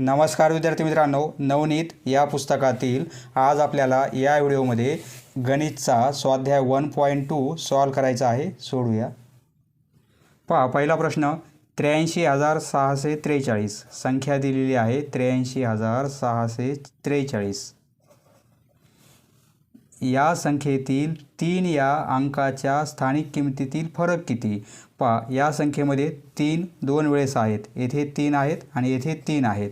नमस्कार विद्यार्थी मित्रांनो नवनीत या पुस्तकातील आज आपल्याला या व्हिडिओमध्ये गणितचा स्वाध्याय वन पॉईंट टू सॉल्व करायचा आहे. सोडूया. पहा पहिला प्रश्न त्र्याऐंशी हजार सहाशे त्रेचाळीस. संख्या दिलेली आहे त्र्याऐंशी हजार सहाशे त्रेचाळीस. या संख्येतील तीन या अंकाच्या स्थानिक किमतीतील फरक किती? पा या संख्येमध्ये तीन दोन वेळेस आहेत. येथे तीन आहेत आणि येथे तीन आहेत.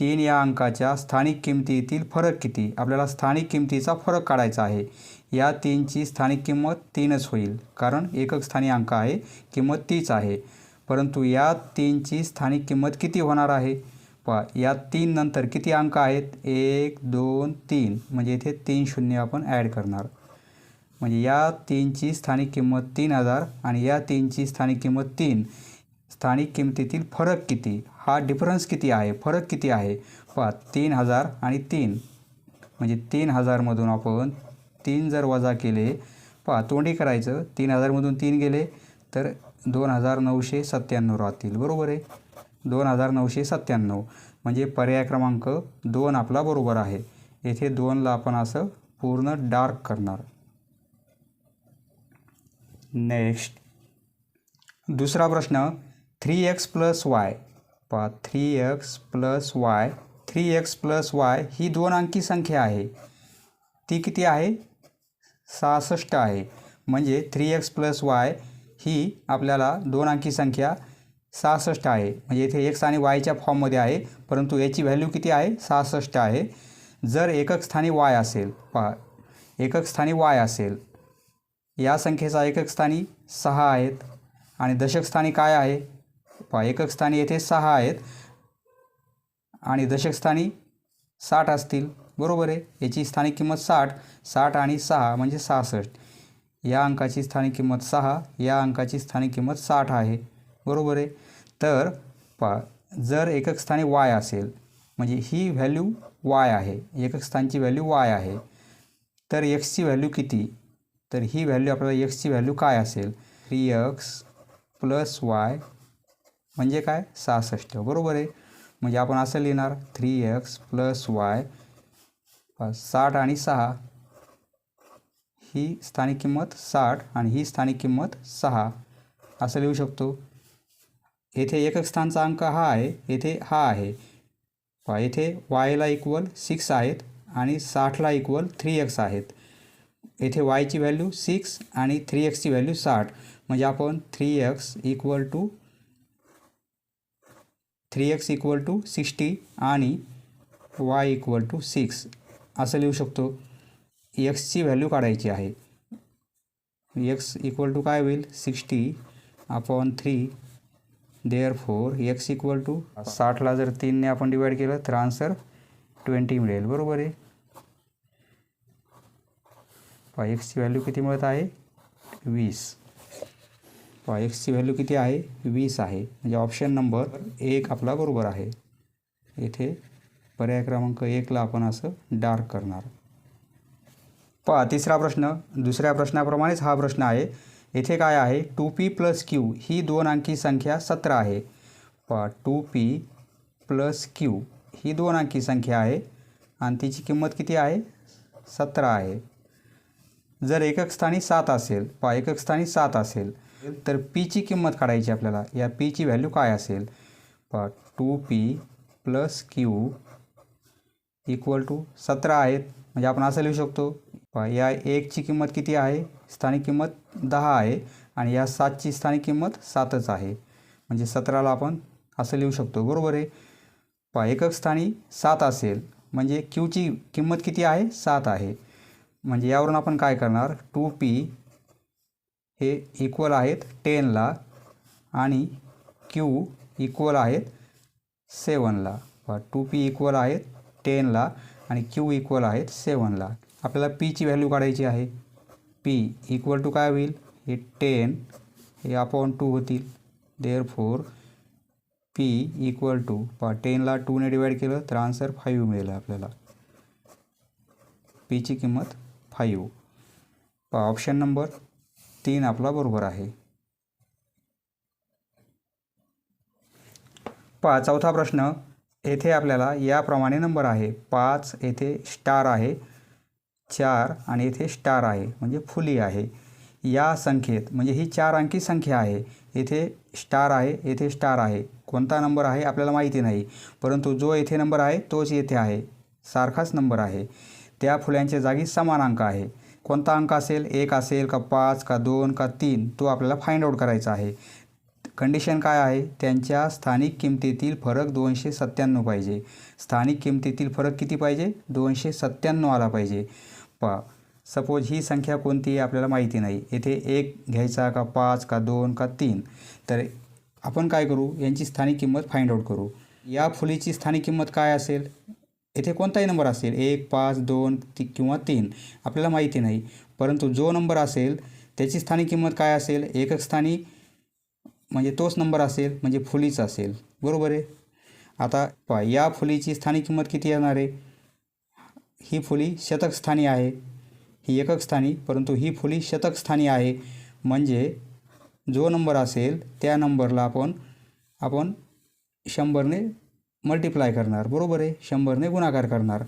तीन या अंकाच्या स्थानिक किमतीतील फरक किती? आपल्याला स्थानिक किमतीचा फरक काढायचा आहे. या तीनची स्थानिक किंमत तीनच होईल कारण एकक स्थानिक अंक आहे किंमत तीच आहे. परंतु या तीनची स्थानिक किंमत किती होणार आहे? पहा या तीन नंतर किती अंक आहेत? एक दोन तीन. म्हणजे इथे तीन शून्य आपण ॲड करणार. म्हणजे या तीनची स्थानिक किंमत तीन हजार आणि या तीनची स्थानिक किंमत तीन. स्थानिक किमतीतील फरक किती? हा डिफरन्स किती आहे? फरक किती आहे? पहा तीन हजार आणि तीन. म्हणजे तीन हजारमधून आपण तीन जर वजा केले पहा तोंडी करायचं. तीन हजारमधून तीन गेले तर दोन हजार नऊशे सत्त्याण्णव राहतील. बरोबर आहे? दोन हजार नऊशे सत्त्याण्णव. म्हणजे पर्याय क्रमांक दोन आपला बरोबर आहे. येथे दोनला आपण असं पूर्ण डार्क करणार. नेक्स्ट. दुसरा प्रश्न थ्री एक्स प्लस वाय. पा three X plus Y three X plus Y ही दोन अंकी संख्या आहे. ती किती आहे? सहासष्ट आहे. म्हणजे थ्री एक्स प्लस वाय ही आपल्याला दोन अंकी संख्या सहासष्ट आहे. म्हणजे इथे एक्स आणि वायच्या फॉर्ममध्ये आहे परंतु याची व्हॅल्यू किती आहे? सहासष्ट आहे. जर एकक स्थानी वाय असेल पहा एकक स्थानी वाय असेल या संख्येचा एकक स्थानी सहा आहेत. आणि दशक स्थानी काय आहे? पहा एकक स्थानी येथे सहा आहेत. आणि दशक स्थानी साठ असतील. बरोबर आहे. याची स्थानिक किंमत साठ साठ आणि सहा म्हणजे सहासष्ट. या अंकाची स्थानिक किंमत सहा या अंकाची स्थानिक किंमत साठ आहे. बरोबर आहे. तर पा जर एकक स्थानी वाय असेल म्हणजे ही व्हॅल्यू वाय आहे एकक स्थानची व्हॅल्यू वाय आहे तर एक्सची व्हॅल्यू किती? तर ही व्हॅल्यू आपल्याला एक्सची व्हॅल्यू काय असेल? थ्री एक्स प्लस वाय म्हणजे काय? सहासष्ट. बरोबर आहे? म्हणजे आपण असं लिहिणार थ्री एक्स प्लस वाय साठ आणि सहा. ही स्थानिक किंमत साठ आणि ही स्थानिक किंमत सहा. असं लिहू शकतो. येथे एकक स्थानचा अंक हा आहे येथे हा आहे. पहा येथे वायला इक्वल सिक्स आहेत आणि साठला इक्वल थ्री एक्स आहेत. येथे वायची व्हॅल्यू सिक्स आणि थ्री एक्सची व्हॅल्यू साठ. म्हणजे आपण three X equal to three X equal to sixty आणि वाय इक्वल टू सिक्स असं लिहू शकतो. एक्सची व्हॅल्यू काढायची आहे. एक्स इक्वल टू काय होईल? Sixty upon three therefore X equal to साठला जर तीनने आपण डिवाईड केलं तर आन्सर ट्वेंटी मिळेल. बरोबर आहे? पहा एक्सची व्हॅल्यू किती मिळत आहे? वीस. पहा एक्सची व्हॅल्यू किती आहे? वीस आहे. म्हणजे ऑप्शन नंबर एक आपला बरोबर आहे. येथे पर्याय क्रमांक एकला आपण असं डार्क करणार. पहा तिसरा प्रश्न. दुसऱ्या प्रश्नाप्रमाणेच हा प्रश्न आहे. येथे काय आहे? टू पी प्लस क्यू ही दोन अंकी संख्या सतरा आहे. पा टू पी प्लस क्यू ही दोन अंकी संख्या आहे. आणि तिची किंमत किती आहे? सतरा आहे. जर एकक स्थानी सात असेल पा एकक स्थानी सात असेल तर पीची किंमत काढायची आपल्याला. या पीची व्हॅल्यू काय असेल? पा two P plus Q equal to सतरा आहेत म्हणजे आपण असं लिहू शकतो या एकची किंमत किती आहे? स्थानिक किंमत दहा आहे आणि या सातची स्थानिक किंमत सातच आहे. म्हणजे सतराला आपण असं लिहू शकतो. बरोबर आहे? पहा एकक स्थानी सात असेल. म्हणजे क्यूची किंमत किती आहे? सात आहे. म्हणजे यावरून आपण काय करणार? टू पी हे इक्वल आहेत टेनला आणि क्यू इक्वल आहेत सेवनला पहा टू पी इक्वल आहेत टेनला आणि क्यू इक्वल आहेत सेवनला आपल्याला पीची व्हॅल्यू काढायची आहे. पी इक्वल टू काय होईल? हे टेन हे अपॉन टू होतील. Therefore P equal to पा टेनला टूने डिवाईड केलं तर आन्सर फाईव्ह मिळेल आपल्याला. पीची किंमत फाईव्ह पा ऑप्शन नंबर तीन आपला बरोबर आहे. पा चौथा प्रश्न येथे आपल्याला याप्रमाणे नंबर आहे. पाच येथे स्टार आहे. चार आणि येथे स्टार आहे म्हणजे फुली आहे. या संख्येत म्हणजे ही चार अंकी संख्या आहे येथे स्टार आहे येथे स्टार आहे. कोणता नंबर आहे आपल्याला माहिती नाही परंतु जो येथे नंबर आहे तोच येथे आहे. सारखाच नंबर आहे. त्या फुल्यांच्या जागी समान अंक आहे. कोणता अंक असेल? एक असेल का पाच का दोन का तीन तो आपल्याला फाइंड आउट करायचा आहे. कंडिशन काय आहे? त्यांच्या स्थानिक किमतीतील फरक दोनशे सत्त्याण्णव पाहिजे. स्थानिक किमतीतील फरक किती पाहिजे? दोनशे सत्त्याण्णव आला पाहिजे. पहा सपोज ही संख्या कोणती आहे आपल्याला माहिती नाही. येथे एक घ्यायचा का पाच का दोन का तीन? तर आपण काय करू? यांची स्थानिक किंमत फाइंड आउट करू. या फुलीची स्थानिक किंमत काय असेल? येथे कोणताही नंबर असेल. एक पाच दोन ती किंवा तीन. आपल्याला माहिती नाही. परंतु जो नंबर असेल त्याची स्थानिक किंमत काय असेल? एकक स्थानी म्हणजे तोच नंबर असेल म्हणजे फुलीचा असेल. बरोबर आहे? आता पहा या फुलीची स्थानिक किंमत किती येणार आहे? ही फुली शतकस्थानी आहे. ही एकक स्थानी परंतु ही फुली शतकस्थानी आहे. म्हणजे जो नंबर असेल त्या नंबरला आपण आपण शंभरने मल्टिप्लाय करणार. बरोबर आहे? शंभरने गुणाकार करणार.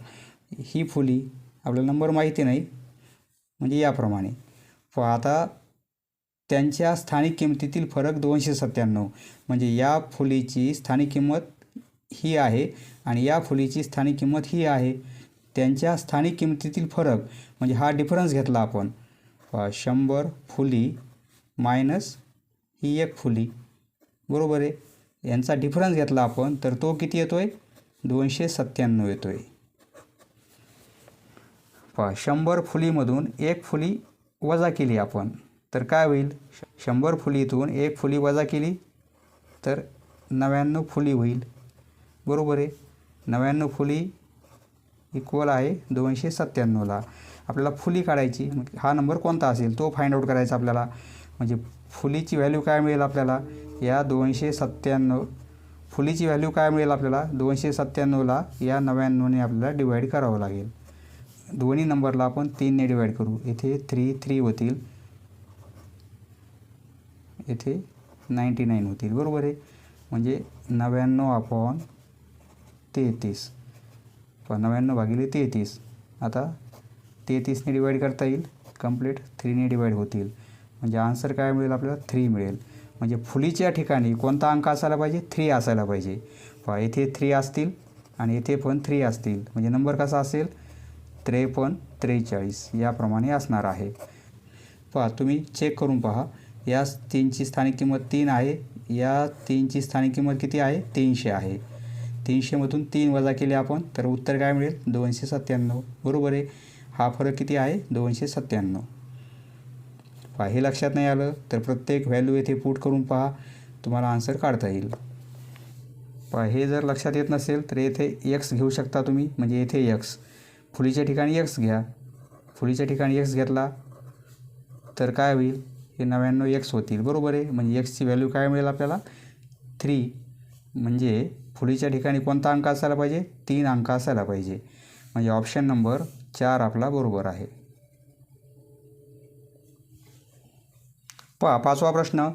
ही फुली आपल्याला नंबर माहिती नाही. म्हणजे याप्रमाणे. प आता त्यांच्या स्थानिक किमतीतील फरक दोनशे सत्त्याण्णव. म्हणजे या फुलीची स्थानिक किंमत ही आहे आणि या फुलीची स्थानिक किंमत ही आहे. त्यांच्या स्थानिक किमतीतील फरक म्हणजे हा डिफरन्स घेतला आपण. पहा, शंभर फुली मायनस ही एक फुली. बरोबर आहे? यांचा डिफरन्स घेतला आपण तर तो किती येतो आहे दोनशे सत्त्याण्णव येतो आहे पहा शंभर फुलीमधून एक फुली वजा केली आपण तर काय होईल? श- शंभर फुलीतून एक फुली वजा केली तर नव्याण्णव फुली होईल. बरोबर आहे? नव्याण्णव फुली इक्वल आहे दोनशे सत्त्याण्णवला. आपल्याला फुली काढायची. मग हा नंबर कोणता असेल? तो फाइंड आउट करायचा आपल्याला. म्हणजे फुलीची व्हॅल्यू काय मिळेल आपल्याला? या दोनशे सत्त्याण्णव फुलीची व्हॅल्यू काय मिळेल आपल्याला? दोनशे सत्त्याण्णवला या नव्याण्णवने आपल्याला डिवाईड करावं लागेल. दोन्ही नंबरला आपण तीनने डिवाईड करू. येथे थ्री थ्री होतील. येथे नाईंटी नाईन होतील. बरोबर आहे? म्हणजे नव्याण्णव अपॉन तेहतीस. नव्याण्णव भागिले तेहतीस. आता तेहतीसने डिवाईड करता येईल. कंप्लीट थ्रीने डिवाईड होतील म्हणजे आन्सर काय मिळेल आपल्याला? थ्री मिळेल. म्हणजे फुलीच्या ठिकाणी कोणता अंक असायला पाहिजे? थ्री असायला पाहिजे. पहा येथे थ्री असतील आणि येथे पण थ्री असतील. म्हणजे नंबर कसा असेल? त्रेपन्न त्रेचाळीस. याप्रमाणे असणार आहे. पहा तुम्ही चेक करून पहा. या तीनची स्थानिक किंमत तीन आहे. या तीनची स्थानिक किंमत किती आहे? तीनशे आहे. तीनशेमधून तीन वजा केले आपण तर उत्तर काय मिळेल? दोनशे सत्त्याण्णव. बरोबर आहे. हा फरक किती आहे? दोनशे सत्त्याण्णव. पहा हे लक्षात नाही आलं तर प्रत्येक व्हॅल्यू येथे पुट करून पहा. तुम्हाला आन्सर काढता येईल. पहा हे जर लक्षात येत नसेल तर येथे एक्स घेऊ शकता तुम्ही. म्हणजे येथे एक्स फुलीच्या ठिकाणी एक्स घ्या. फुलीच्या ठिकाणी एक्स घेतला तर काय होईल? हे नव्याण्णव एक्स होतील. बरोबर आहे. म्हणजे एक्सची व्हॅल्यू काय मिळेल आपल्याला? थ्री म्हणजे फुलीच्या ठिकाणी कोणता अंक असायला पाहिजे? तीन अंक असायला पाहिजे. म्हणजे ऑप्शन नंबर चार आपला बरोबर आहे. पहा पाचवा प्रश्न.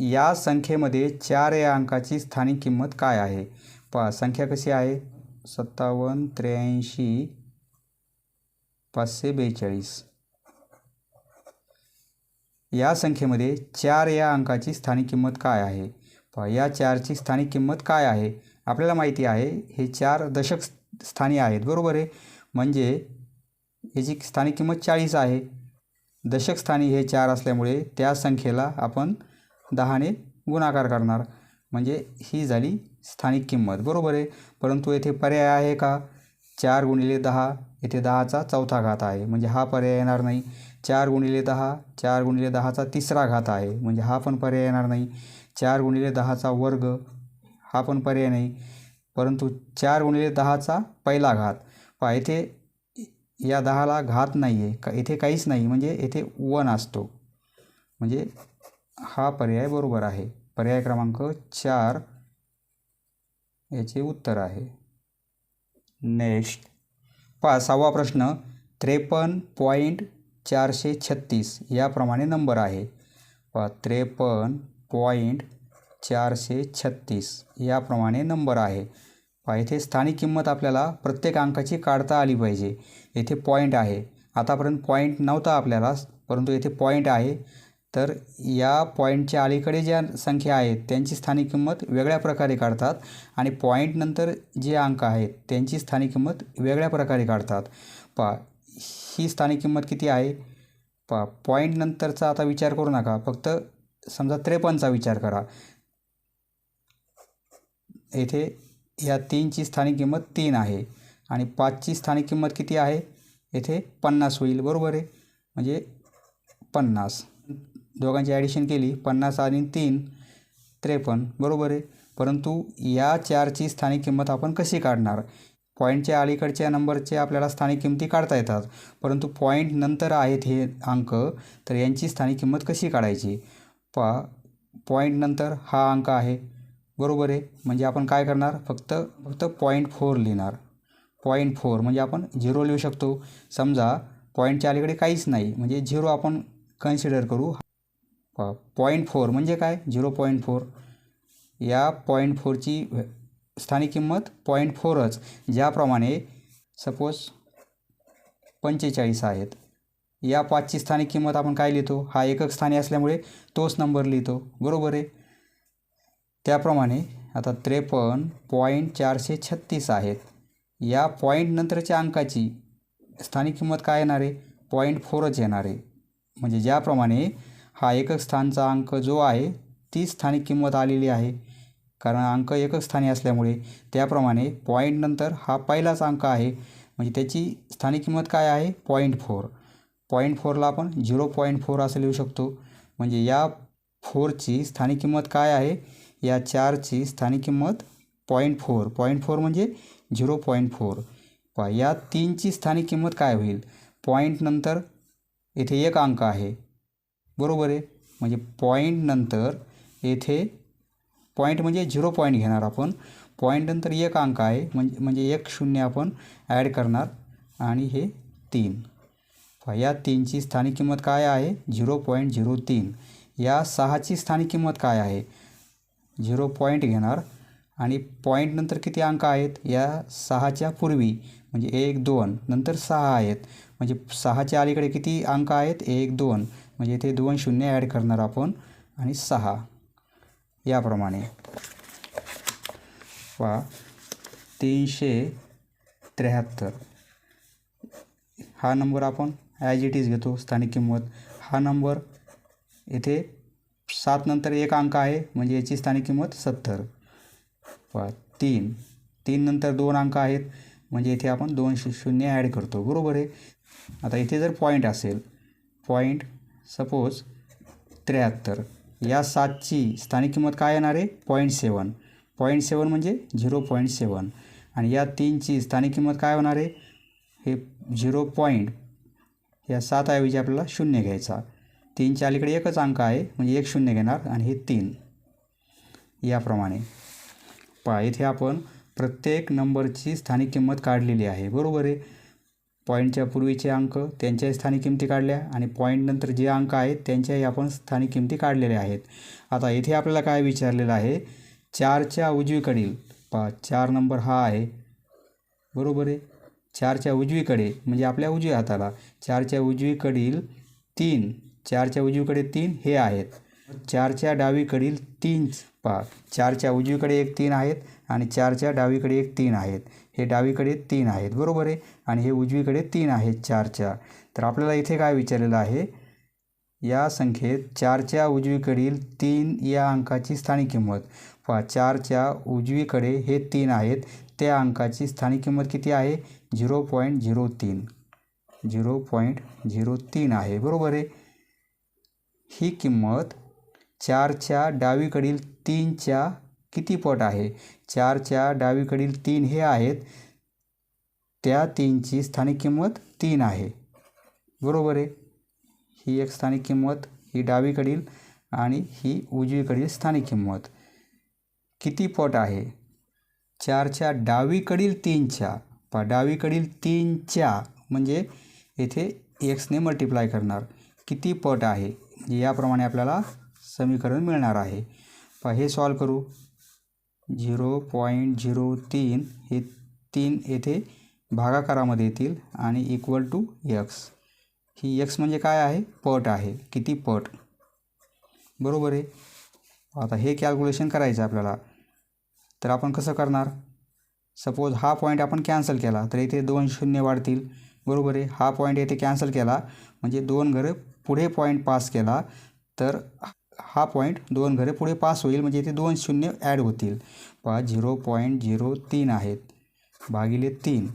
या संख्येमध्ये चार या अंकाची स्थानिक किंमत काय आहे? पहा संख्या कशी आहे? सत्तावन्न त्र्याऐंशी पाचशे बेचाळीस. या संख्येमध्ये चार या अंकाची स्थानिक किंमत काय आहे? पहा या चारची स्थानिक किंमत काय आहे? आपल्याला माहिती आहे हे चार दशक स्थानी आहेत बरोबर आहे? म्हणजे याची स्थानिक किंमत चाळीस आहे. दशक स्थानी हे चार असल्यामुळे त्या संख्येला आपण दहाने गुणाकार करणार. म्हणजे ही झाली स्थानिक किंमत बरोबर आहे? परंतु येथे पर्याय आहे का? चार गुणिले दहा येथे दहाचा चौथा घात आहे. म्हणजे हा पर्याय येणार नाही. चार गुणिले दहा चार गुणिले दहाचा तिसरा घात आहे. म्हणजे हा पण पर्याय येणार नाही. चार गुणिले दहाचा वर्ग हा पण पर्याय नाही. परंतु चार गुणिले दहाचा पहिला घात. पहा येथे या दहाला घात नाही आहे का येथे काहीच नाही. म्हणजे येथे वन असतो. म्हणजे हा पर्याय बरोबर आहे. पर्याय क्रमांक चार याचे उत्तर आहे. नेक्स्ट. पहा सहावा प्रश्न. त्रेपन्न पॉईंट चारशे छत्तीस याप्रमाणे नंबर आहे. पहा त्रेपन्न पॉईंट चारशे छत्तीस. याप्रमाणे नंबर आहे. पहा येथे स्थानिक किंमत आपल्याला प्रत्येक अंकाची काढता आली पाहिजे. येथे पॉईंट आहे. आतापर्यंत पॉईंट नव्हता आपल्याला परंतु येथे पॉईंट आहे. तर या पॉईंटच्या अलीकडे ज्या संख्या आहेत त्यांची स्थानिक किंमत वेगळ्या प्रकारे काढतात आणि पॉईंटनंतर जे अंक आहेत त्यांची स्थानिक किंमत वेगळ्या प्रकारे काढतात. पा ही स्थानिक किंमत किती आहे? पा पॉईंटनंतरचा आता विचार करू नका. फक्त समजा त्रेपन्नचा विचार करा. येथे या तीनची स्थानिक किंमत तीन आहे. आणि पाचची स्थानिक किंमत किती आहे? येथे पन्नास होईल. बरोबर आहे? म्हणजे पन्नास. दोघांची ॲडिशन केली. पन्नास आणि तीन त्रेपन्न. बरोबर आहे? परंतु या चारची स्थानिक किंमत आपण कशी काढणार? पॉईंटच्या अलीकडच्या नंबरचे आपल्याला स्थानिक किंमती काढता येतात. परंतु पॉईंट नंतर आहेत हे अंक तर यांची स्थानिक किंमत कशी काढायची? पहा पॉईंटनंतर हा अंक आहे. बरोबर आहे. म्हणजे आपण काय करणार? फक्त फक्त पॉईंट फोर लिहिणार. पॉईंट फोर म्हणजे आपण झिरो लिहू शकतो. समजा पॉईंटच्या अलीकडे काहीच नाही. म्हणजे झिरो आपण कन्सिडर करू. पॉईंट फोर म्हणजे काय? झिरो पॉईंट फोर या पॉईंट फोरची स्थानिक किंमत पॉईंट फोरच ज्याप्रमाणे सपोज पंचेचाळीस आहेत. या पाचची स्थानिक किंमत आपण काय लिहितो? हा एकक स्थानी असल्यामुळे तोच नंबर लिहितो. बरोबर आहे. त्याप्रमाणे आता त्रेपन्न पॉईंट चारशे छत्तीस आहेत. या पॉईंट नंतरच्या अंकाची स्थानिक किंमत काय येणार आहे? पॉईंट फोरच येणार आहे. म्हणजे ज्याप्रमाणे हा एकक स्थानचा अंक जो आहे ती स्थानिक किंमत आलेली आहे. कारण अंक एकक स्थानी असल्यामुळे त्याप्रमाणे पॉईंटनंतर हा पहिलाच अंक आहे. म्हणजे त्याची स्थानिक किंमत काय आहे? Point four. पॉईंट फोरला आपण झिरो पॉईंट फोर असं लिहू शकतो. म्हणजे या फोरची स्थानिक किंमत काय आहे? या चारची स्थानिक किंमत पॉईंट फोर पॉईंट फोर म्हणजे झिरो पॉईंट फोर पहा या तीनची स्थानिक किंमत काय होईल? पॉईंटनंतर येथे एक अंक आहे. बरोबर आहे? म्हणजे पॉईंटनंतर येथे पॉईंट म्हणजे झिरो पॉईंट घेणार आपण. पॉईंटनंतर एक अंक आहे. म्हणजे म्हणजे एक शून्य आपण ॲड करणार. आणि हे तीन. या तीनची स्थानिक किंमत काय आहे? झिरो पॉईंट झिरो तीन. या सहाची स्थानिक किंमत काय आहे? झिरो पॉईंट घेणार. आणि पॉईंटनंतर किती अंक आहेत? या सहाच्या पूर्वी म्हणजे एक दोन नंतर सहा आहेत. म्हणजे सहाच्या अलीकडे किती अंक आहेत? एक दोन. म्हणजे इथे दोन शून्य ॲड करणार आपण. आणि सहा. याप्रमाणे. वा तीनशे त्र्याहत्तर. हा नंबर आपण ॲज इट इज घेतो. स्थानिक किंमत. हा नंबर येथे सात नंतर एक अंक आहे म्हणजे याची स्थानिक किंमत सत्तर. वा तीन. तीन नंतर दोन अंक आहेत म्हणजे इथे आपण दोन शून्य ॲड करतो. बरोबर आहे? आता इथे जर पॉईंट असेल पॉईंट सपोज त्र्याहत्तर. या सातची स्थानिक किंमत काय येणार आहे? पॉईंट सेवन पॉईंट सेवन म्हणजे झिरो पॉईंट सेवन आणि या तीनची स्थानिक किंमत काय होणार आहे? हे झिरो पॉईंट या सातऐवजी आपल्याला शून्य घ्यायचा. तीनच्या अलीकडे एकच अंक आहे म्हणजे एक शून्य घेणार आणि हे तीन. याप्रमाणे. पहा इथे आपण प्रत्येक नंबरची स्थानिक किंमत काढलेली आहे. बरोबर आहे? पॉईंटच्या पूर्वीचे अंक त्यांच्या स्थानिक किमती काढल्या आणि पॉईंटनंतर जे अंक आहेत त्यांच्याही आपण स्थानिक किमती काढलेल्या आहेत. आता इथे आपल्याला काय विचारलेलं आहे? चारच्या उजवीकडील पहा चार नंबर हा आहे. बरोबर आहे? चारच्या उजवीकडे म्हणजे आपल्या उजव्या हाताला. चारच्या उजवीकडील तीन. चारच्या उजवीकडे तीन हे आहेत. चारच्या डावीकडील तीन पहा चारच्या उजवीकडे एक तीन आहेत आणि चारच्या डावीकडे एक तीन आहेत. हे डावीकडे तीन आहेत. बरोबर आहे? आणि हे उजवीकडे तीन आहेत चारच्या. तर आपल्याला इथे काय विचारलेलं आहे? या संख्येत चारच्या उजवीकडील तीन या अंकाची स्थानिक किंमत. पहा चारच्या उजवीकडे हे तीन आहेत. त्या अंकाची स्थानिक किंमत किती आहे? झिरो पॉईंट झिरो तीन. झिरो पॉईंट झिरो तीन आहे. बरोबर आहे? ही किंमत चारच्या डावीकडील तीनच्या किती पट आहे? चारच्या डावीकडील तीन हे आहेत. त्या तीनची स्थानिक किंमत तीन आहे. बरोबर आहे? ही एक स्थानिक किंमत ही डावीकडील आणि ही उजवीकडील स्थानिक किंमत. किती पट आहे? चारच्या डावीकडील तीनच्या पा डावीकडील तीनच्या म्हणजे येथे एक्सने मल्टिप्लाय करणार. किती पट आहे? याप्रमाणे आपल्याला समीकरण मिळणार आहे. पहा हे सॉल्व करू. झिरो पॉईंट झिरो तीन हे तीन येथे भागाकारामध्ये येतील आणि इक्वल टू यक्स ही यक्स म्हणजे काय आहे? पट आहे. किती पट? बरोबर आहे. आता हे कॅल्क्युलेशन करायचं आहे आपल्याला. तर आपण कसं करणार? सपोज हा पॉईंट आपण कॅन्सल केला तर इथे दोन शून्य वाढतील. बरोबर आहे. हा पॉईंट येथे कॅन्सल केला. म्हणजे दोन घरं पुढे पॉईंट पास केला. तर हा पॉईंट दोन घरे पुढे पास होईल. म्हणजे इथे दोन शून्य ॲड होतील. पहा झिरो पॉईंट झिरो तीन आहेत. भागिले तीन.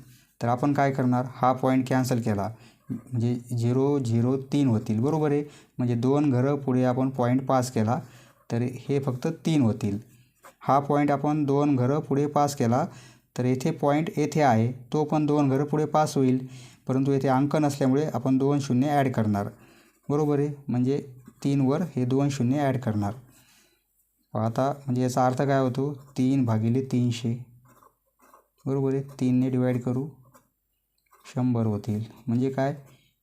तर आपण काय करणार? हा पॉईंट कॅन्सल केला. म्हणजे झिरो झिरो तीन होतील. बरोबर आहे. म्हणजे दोन घरं पुढे आपण पॉईंट पास केला. तर हे फक्त तीन होतील. हा पॉईंट आपण दोन घरं पुढे पास केला. तर येथे पॉईंट येथे आहे. तो पण दोन घरं पुढे पास होईल. परंतु येथे अंक नसल्यामुळे आपण दोन शून्य ॲड करणार. बरोबर आहे? म्हणजे तीनवर हे दोन शून्य ॲड करणार. आता म्हणजे याचा अर्थ काय होतो? तीन भागिले तीनशे. बरोबर आहे? तीनने डिवाईड करू. शंभर होतील. म्हणजे काय?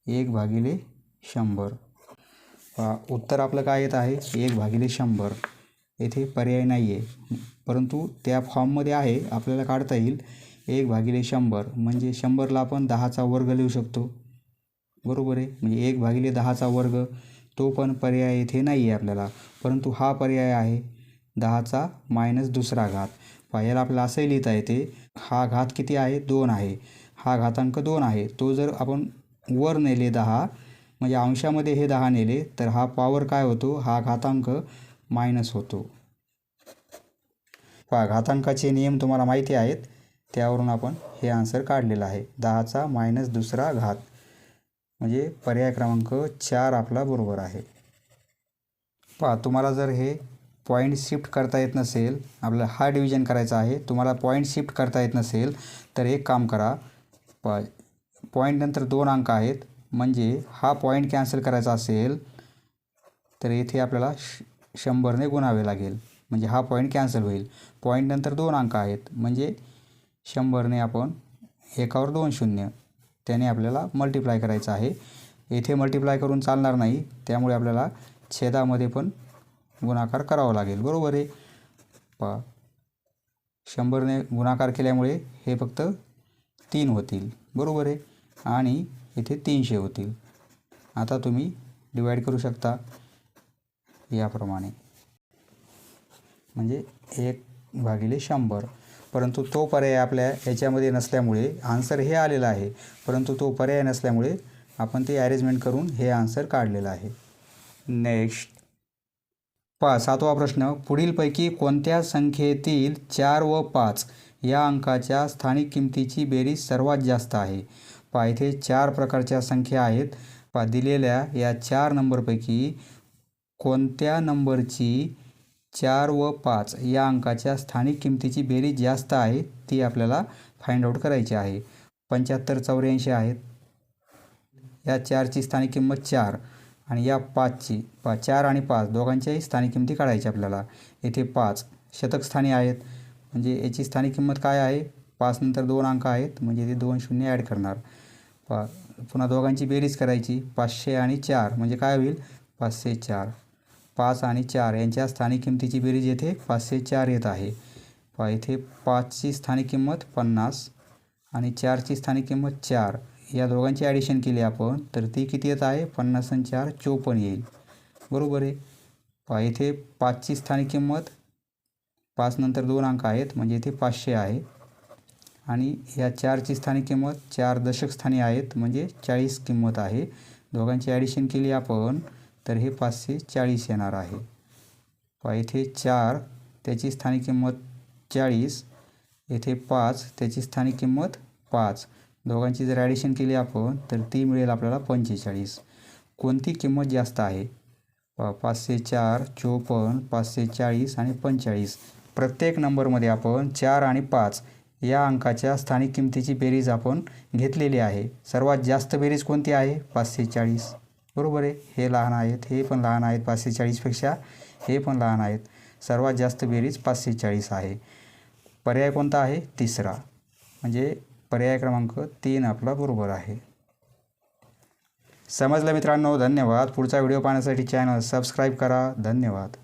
एक भागिले शंभर. उत्तर आपलं काय येत आहे? एक भागिले शंभर. येथे पर्याय नाही आहे परंतु त्या फॉर्ममध्ये आहे आपल्याला काढता येईल. एक भागिले शंभर. म्हणजे शंभरला आपण दहाचा वर्ग लिहू शकतो. बरोबर आहे? म्हणजे एक भागिले दहाचा वर्ग तो पण पर्याय येथे नाही आहे आपल्याला. परंतु हा पर्याय आहे दहाचा मायनस दुसरा घात. पहा आपल्याला असंही लिहिता येते हा घात किती आहे? दोन आहे. हा घातांक दोन आहे. तो जर आपण वर नेले दहा म्हणजे अंशामध्ये हे दहा नेले तर हा पॉवर काय होतो? हा घातांक मायनस होतो. पहा घातांकाचे नियम तुम्हाला माहिती आहेत. त्यावरून आपण हे आन्सर काढलेलं आहे. दहाचा मायनस दुसरा घात. म्हणजे पर्याय क्रमांक चार आपला बरोबर आहे. पहा तुम्हाला जर हे पॉईंट शिफ्ट करता येत नसेल आपल्याला हा डिव्हिजन करायचा आहे तुम्हाला पॉईंट शिफ्ट करता येत नसेल तर एक काम करा. प पॉईंटनंतर दोन अंक आहेत. म्हणजे हा पॉईंट कॅन्सल करायचा असेल तर येथे आपल्याला श शंभरने गुणावे लागेल. म्हणजे हा पॉईंट कॅन्सल होईल. पॉईंटनंतर दोन अंक आहेत. म्हणजे शंभरने आपण एकावर दोन शून्य. त्याने आपल्याला मल्टिप्लाय करायचं आहे. येथे मल्टिप्लाय करून चालणार नाही. त्यामुळे आपल्याला छेदामध्ये पण गुणाकार करावा लागेल. बरोबर आहे? पा शंभरने गुणाकार केल्यामुळे हे फक्त तीन होतील. बरोबर आहे? आणि इथे तीनशे होतील. आता तुम्ही डिवाईड करू शकता. याप्रमाणे. म्हणजे एक भागिले शंभर. परंतु तो पर्याय आपल्या याच्यामध्ये नसल्यामुळे आन्सर हे आलेलं आहे. परंतु तो पर्याय नसल्यामुळे आपण ते ॲरेंजमेंट करून हे आन्सर काढलेलं आहे. नेक्स्ट पा सातवा प्रश्न. पुढीलपैकी कोणत्या संख्येतील चार व पाच या अंकाच्या स्थानिक किमतीची बेरीज सर्वात जास्त आहे? पा इथे चार प्रकारच्या संख्या आहेत. पा दिलेल्या या चार नंबरपैकी कोणत्या नंबरची चार व पाच या अंकाच्या स्थानिक किमतीची बेरीज जास्त आहे ती आपल्याला फाइंड आउट करायची आहे. पंच्याहत्तर चौऱ्याऐंशी आहेत. या चारची स्थानिक किंमत चार आणि या पाचची पा चार आणि पाच दोघांच्याही स्थानिक किमती काढायची आपल्याला. येथे पाच शतक स्थानी आहेत. म्हणजे याची स्थानिक किंमत काय आहे? पाच नंतर दोन अंक आहेत. म्हणजे ते दोन शून्य ॲड करणार. पा पुन्हा दोघांची बेरीज करायची. पाचशे आणि चार म्हणजे काय होईल? पाचशे चार. पाच आणि चार यांच्या स्थानिक किमतीची बेरीज येथे पाचशे चार येत आहे. पहा इथे पाचची स्थानिक किंमत पन्नास आणि चारची स्थानिक किंमत चार. या दोघांची ॲडिशन केली आपण तर ती किती येत आहे? पन्नास आणि चार चोपन्न येईल. बरोबर आहे. पहा इथे पाचची स्थानिक किंमत पाच नंतर दोन अंक आहेत म्हणजे इथे पाचशे आहे. आणि या चारची स्थानिक किंमत चार दशक स्थानी आहेत म्हणजे चाळीस किंमत आहे. दोघांची ॲडिशन केली आपण तर हे पाचशे चाळीस येणार आहे. पहा इथे चार त्याची स्थानिक किंमत चाळीस येथे पाच त्याची स्थानिक किंमत पाच. दोघांची जर ॲडिशन केली आपण तर ती मिळेल आपल्याला पंचेचाळीस. कोणती किंमत जास्त आहे? पाचशे चार चोपन्न पाचशे चाळीस आणि पंचेचाळीस. प्रत्येक नंबरमध्ये आपण चार आणि पाच या अंकाच्या स्थानिक किमतीची बेरीज आपण घेतलेली आहे. सर्वात जास्त बेरीज कोणती आहे? पाचशे चाळीस. बरोबर आहे. हे लहान आहेत हे पण लहान आहेत पाचशे चाळीसपेक्षा हे पण लहान आहेत. सर्वात जास्त बेरीज पाचशे चाळीस आहे. पर्याय कोणता आहे? तिसरा. म्हणजे पर्याय क्रमांक तीन आपला बरोबर आहे. समजलं मित्रांनो? धन्यवाद. पुढचा व्हिडिओ पाहण्यासाठी चॅनल सबस्क्राईब करा. धन्यवाद.